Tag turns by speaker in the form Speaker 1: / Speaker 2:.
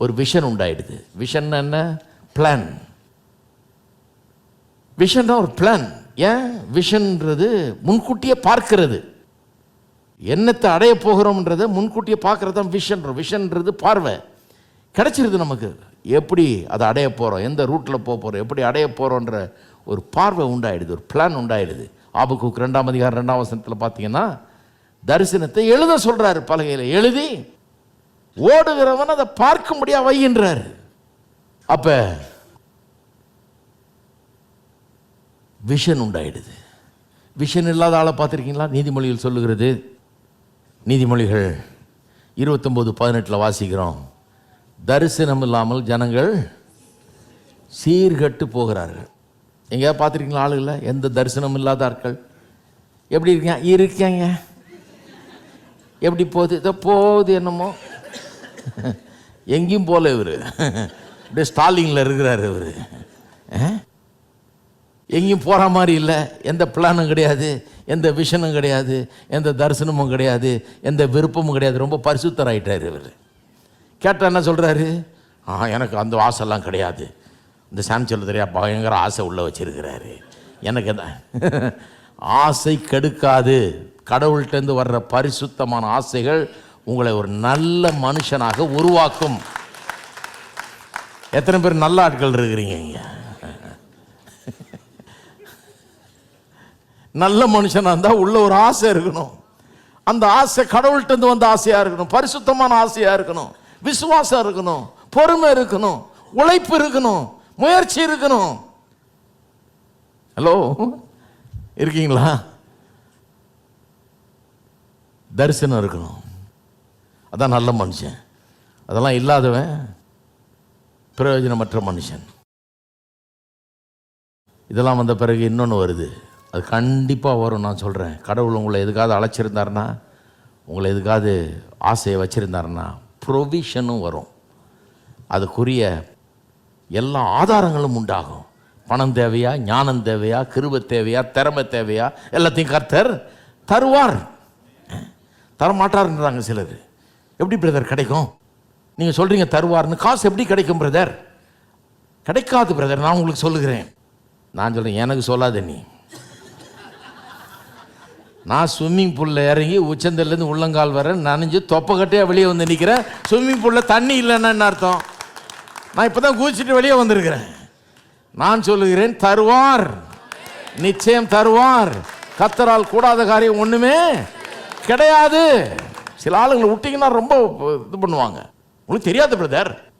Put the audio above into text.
Speaker 1: ஒரு விஷன் உண்டாயிடுது. விஷன் என்ன? பிளான் விஷன் ஒரு பிளான் ஏன்? விஷன்ன்றது முன்கூட்டியே பார்க்கிறது. என்னத்தை அடைய போகிறோம்ன்றத முன்கூட்டியே பார்க்கறது தான் விஷன் விஷன்ன்றது பார்வை. கிடச்சிருது நமக்கு. எப்படி அதை அடைய போகிறோம் எந்த ரூட்டில் போக போகிறோம் எப்படி அடைய போகிறோன்ற ஒரு பார்வை உண்டாயிடுது. ஒரு பிளான் உண்டாயிடுது. ஆபுக்கு ரெண்டாம் அதிகாரம் ரெண்டாம் வசனத்தில் பார்த்தீங்கன்னா தரிசனத்தை எழுத சொல்கிறாரு பலகையில். எழுதி ஓடுகிறவன் அதை பார்க்கும்படியா வைகின்றார். அப்ப விஷன் உண்டாயிடுது. விஷன் இல்லாத ஆளை பார்த்துருக்கீங்களா? நீதிமொழிகள் சொல்லுகிறது. நீதிமொழிகள் இருபத்தொம்போது பதினெட்டில் வாசிக்கிறோம். தரிசனம் இல்லாமல் ஜனங்கள் சீர்கட்டு போகிறார்கள். எங்கேயா பார்த்துருக்கீங்களா ஆளுகளை? எந்த தரிசனம் இல்லாத ஆட்கள்? எப்படி இருக்கீங்க இருக்கேங்க எப்படி போகுது? இதோ போகுது என்னமோ. எங்கேயும் போல இவர். அப்படியே ஸ்டாலிங்கில் இருக்கிறார் இவர். எங்கேயும் போகிற மாதிரி இல்லை. எந்த பிளானும் கிடையாது. எந்த விஷனும் கிடையாது. எந்த தரிசனமும் கிடையாது. எந்த விருப்பமும் கிடையாது. ரொம்ப பரிசுத்தராயிட்டார் இவர். கேட்டால் என்ன சொல்கிறாரு ஆ எனக்கு அந்த ஆசைலாம் கிடையாது. இந்த சாம்சல் தெரியா பயங்கர ஆசை உள்ளே வச்சிருக்கிறாரு. எனக்கு என்ன? ஆசை கெடுக்காது. கடவுள்கிட்டேருந்து வர்ற பரிசுத்தமான ஆசைகள் உங்களை ஒரு நல்ல மனுஷனாக உருவாக்கும். எத்தனை பேர் நல்ல ஆட்கள் இருக்கிறீங்க இங்கே? நல்ல மனுஷனாக இருந்தால் உள்ள ஒரு ஆசை இருக்கணும். அந்த ஆசை கடவுள்கிட்ட இருந்து வந்த ஆசையாக இருக்கணும். பரிசுத்தமான ஆசையாக இருக்கணும். விசுவாசம் இருக்கணும். பொறுமை இருக்கணும். உழைப்பு இருக்கணும். முயற்சி இருக்கணும். ஹலோ? இருக்கீங்களா? தரிசனம் இருக்கணும். அதான் நல்ல மனுஷன். அதெல்லாம் இல்லாதவன் பிரயோஜனமற்ற மனுஷன். இதெல்லாம் வந்த பிறகு இன்னொன்று வருது. அது கண்டிப்பாக வரும் நான் சொல்கிறேன் கடவுள் உங்களை எதுக்காவது அழைச்சிருந்தாருன்னா உங்களை எதுக்காவது ஆசையை வச்சுருந்தாருன்னா ப்ரொவிஷனும் வரும். அதுக்குரிய எல்லா ஆதாரங்களும் உண்டாகும். பணம் தேவையா ஞானம் தேவையா கிருப தேவையா திறமை தேவையா எல்லாத்தையும் கர்த்தர் தருவார். தரமாட்டார்ன்றாங்க சிலர் எப்படி பிரதர் கிடைக்கும்? நீங்கள் சொல்கிறீங்க தருவார்னு காசு எப்படி கிடைக்கும் பிரதர் கிடைக்காது பிரதர் நான் உங்களுக்கு சொல்லுகிறேன். நான் சொல்கிறேன் எனக்கு சொல்லாத நீ. நான் ஸ்விம்மிங் பூலில் இறங்கி உச்சந்தலேருந்து உள்ளங்கால் வர நனைஞ்சு தொப்பக்கட்டையாக வெளியே வந்து நிற்கிறேன் ஸ்விம்மிங் பூலில் தண்ணி இல்லைன்னா என்ன அர்த்தம்? நான் இப்போ தான் குதிச்சுட்டு வெளியே வந்திருக்கிறேன். நான் சொல்லுகிறேன் தருவார். நிச்சயம் தருவார். கத்தரால் கூடாத காரியம் ஒன்றுமே கிடையாது. சில ஆளுங்களை விட்டிங்கன்னா ரொம்ப இது பண்ணுவாங்க. உங்களுக்கு தெரியாது பிரதர்